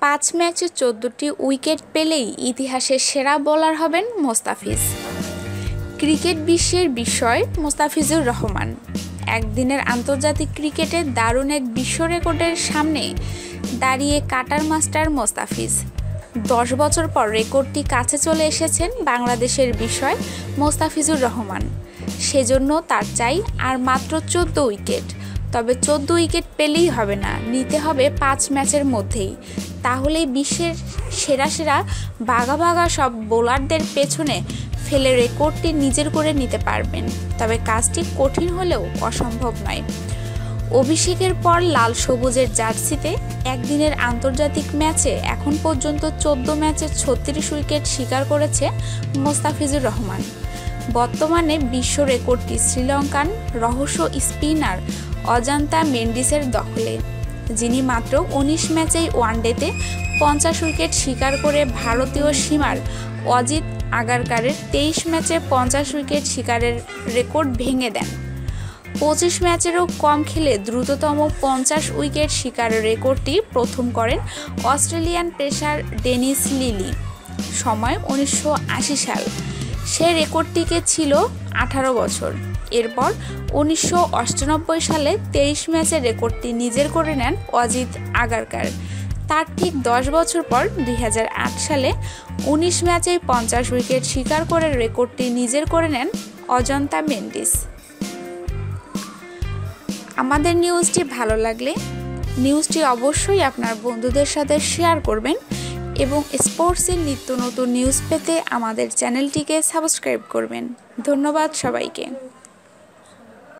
পাঁচ ম্যাচে চোদ্দটি উইকেট পেলেই ইতিহাসের সেরা বোলার হবেন মোস্তাফিজ। ক্রিকেট বিশ্বের বিষয় মোস্তাফিজুর রহমান। একদিনের আন্তর্জাতিক ক্রিকেটে দারুণ এক বিশ্ব রেকর্ডের সামনে দাঁড়িয়ে কাটার মাস্টার মোস্তাফিজ। দশ বছর পর রেকর্ডটি কাছে চলে এসেছেন বাংলাদেশের বিষয় মোস্তাফিজুর রহমান। সেজন্য তার চাই আর মাত্র চোদ্দ উইকেট। তবে চোদ্দ উইকেট পেলেই হবে না। নিতে হবে পাঁচ ম্যাচের মধ্যেই। তাহলেই বিশ্বের সেরা সেরা বাঘা বাঘা সব বোলারদের পেছনে ফেলে রেকর্ডটি নিজের করে নিতে পারবেন। তবে কাজটি কঠিন হলেও অসম্ভব নয়। অভিষেকের পর লাল সবুজের জার্সিতে একদিনের আন্তর্জাতিক ম্যাচে এখন পর্যন্ত চোদ্দ ম্যাচে ছত্রিশ উইকেট শিকার করেছে মোস্তাফিজুর রহমান। বর্তমানে বিশ্ব রেকর্ডটি শ্রীলঙ্কান রহস্য স্পিনার অজান্তা মেন্ডিসের দখলে, যিনি মাত্র উনিশ ম্যাচেই ওয়ানডেতে পঞ্চাশ উইকেট শিকার করে ভারতীয় সীমার অজিত আগারকারের তেইশ ম্যাচে পঞ্চাশ উইকেট শিকারের রেকর্ড ভেঙে দেন। পঁচিশ ম্যাচেরও কম খেলে দ্রুততম পঞ্চাশ উইকেট শিকারের রেকর্ডটি প্রথম করেন অস্ট্রেলিয়ান পেসার ডেনিস লিলি। সময় উনিশশো আশি সাল। সে রেকর্ডটিকে ছিল আঠারো বছর। এরপর উনিশশো সালে তেইশ ম্যাচের রেকর্ডটি নিজের করে নেন অজিত আগারকার। তার ঠিক দশ বছর পর দুই হাজার আট সালে উনিশ ম্যাচে পঞ্চাশ উইকেট শিকার করে রেকর্ডটি নিজের করে নেন অজন্তা মেন্ডিস। আমাদের নিউজটি ভালো লাগলে নিউজটি অবশ্যই আপনার বন্ধুদের সাথে শেয়ার করবেন এবং স্পোর্টসের নিত্য নতুন নিউজ পেতে আমাদের চ্যানেলটিকে সাবস্ক্রাইব করবেন। ধন্যবাদ সবাইকে।